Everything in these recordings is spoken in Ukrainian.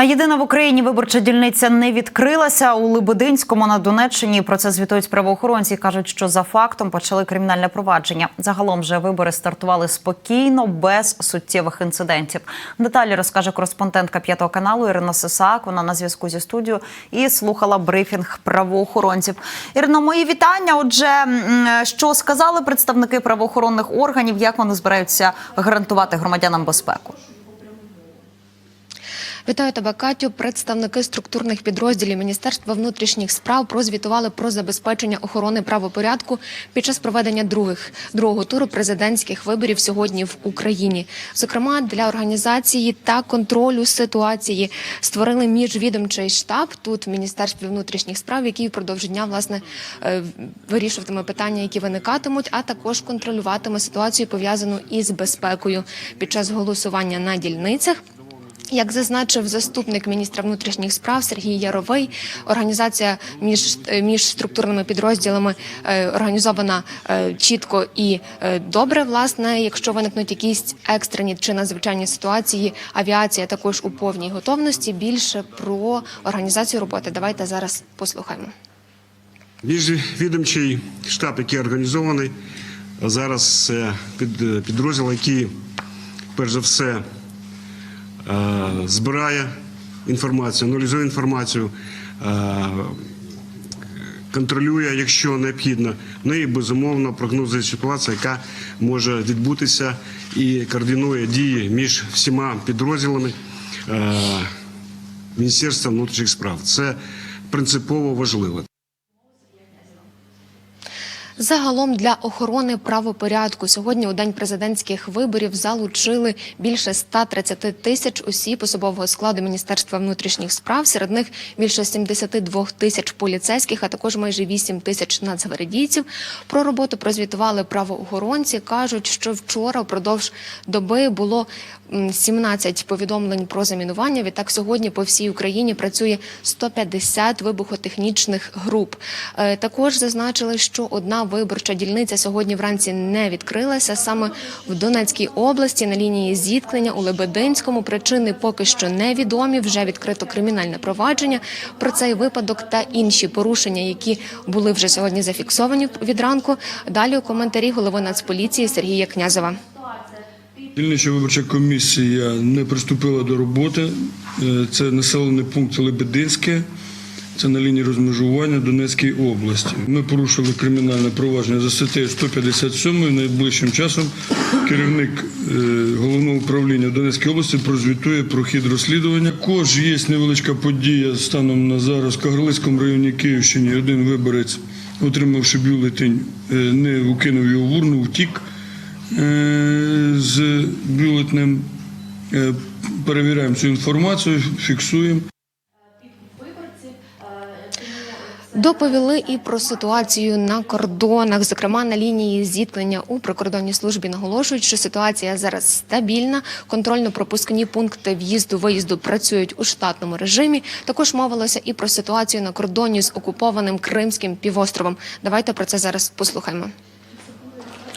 А єдина в Україні виборча дільниця не відкрилася у Лебединському на Донеччині. Про це звітують правоохоронці. кажуть, що за фактом почали кримінальне провадження. Загалом же вибори стартували спокійно, без суттєвих інцидентів. Деталі розкаже кореспондентка п'ятого каналу Ірина Сисак. Вона на зв'язку зі студією і слухала брифінг правоохоронців. Ірино, мої вітання. Отже, що сказали представники правоохоронних органів, як вони збираються гарантувати громадянам безпеку? Вітаю тебе, Катю. Представники структурних підрозділів Міністерства внутрішніх справ прозвітували про забезпечення охорони правопорядку під час проведення других другого туру президентських виборів сьогодні в Україні. Зокрема, для організації та контролю ситуації створили міжвідомчий штаб тут в Міністерстві внутрішніх справ, який впродовж дня власне е, вирішуватиме питання, які виникатимуть, а також контролюватиме ситуацію пов'язану із безпекою під час голосування на дільницях. Як зазначив заступник міністра внутрішніх справ Сергій Яровий, організація між, е, між структурними підрозділами е, організована е, чітко і е, добре. Власне, якщо виникнуть якісь екстрені чи надзвичайні ситуації, авіація також у повній готовності. Більше про організацію роботи. Давайте зараз послухаємо. Міжвідомчий штаб, який організований зараз це під, підрозділ, який перш за все збирає інформацію, аналізує інформацію, е, контролює, якщо необхідно. Ну і безумовно прогнозує ситуацію, яка може відбутися, і координує дії між всіма підрозділами е, Міністерства внутрішніх справ. Це принципово важливо. Загалом для охорони правопорядку сьогодні у день президентських виборів залучили більше 130 тисяч осіб особового складу Міністерства внутрішніх справ. Серед них більше 72 тисяч поліцейських, а також майже 8 тисяч нацгвардійців. Про роботу прозвітували правоохоронці. кажуть, що вчора впродовж доби було 17 повідомлень про замінування. Відтак сьогодні по всій Україні працює 150 вибухотехнічних груп. Е, Також зазначили, що одна виборча дільниця сьогодні вранці не відкрилася саме в Донецькій області на лінії зіткнення у Лебединському. Причини поки що невідомі. Вже відкрито кримінальне провадження про цей випадок та інші порушення, які були вже сьогодні зафіксовані від ранку. Далі у коментарі голови Нацполіції Сергія Князова. Дільнича виборча комісія не приступила до роботи. Е, Це населений пункт Лебединське, це на лінії розмежування Донецької області. Ми порушили кримінальне провадження за статтею 157. Найближчим часом керівник е, головного управління Донецької області прозвітує про хід розслідування. Також є невеличка подія станом на зараз в Кагарлицькому районі Київщини. Один виборець, отримавши бюлетень, е, не укинув його в урну, втік з бюлетнем. Е, Перевіряємо цю інформацію, фіксуємо. Доповіли і про ситуацію на кордонах, зокрема на лінії зіткнення у прикордонній службі наголошують, що ситуація зараз стабільна. Контрольно-пропускні пункти в'їзду-виїзду працюють у штатному режимі. Також мовилося і про ситуацію на кордоні з окупованим Кримським півостровом. Давайте про це зараз послухаємо.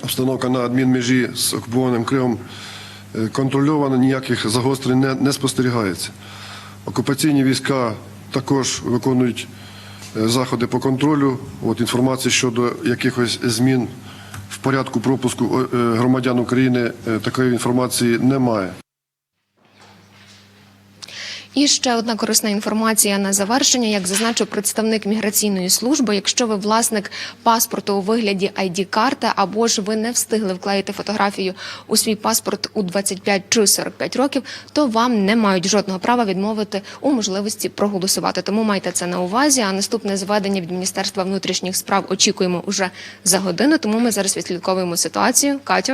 Обстановка на адмінмежі з окупованим Кримом е, контрольована, ніяких загострень не, не спостерігається. Окупаційні війська також виконують е, заходи по контролю. От інформації щодо якихось змін в порядку пропуску е, громадян України такої інформації немає. І ще одна корисна інформація на завершення. Як зазначив представник міграційної служби, якщо ви власник паспорту у вигляді id карти або ж ви не встигли вклеїти фотографію у свій паспорт у 25 чи 45 років, то вам не мають жодного права відмовити у можливості проголосувати. Тому майте це на увазі. А наступне зведення від Міністерства внутрішніх справ очікуємо уже за годину. Тому ми зараз відслідковуємо ситуацію. Катю.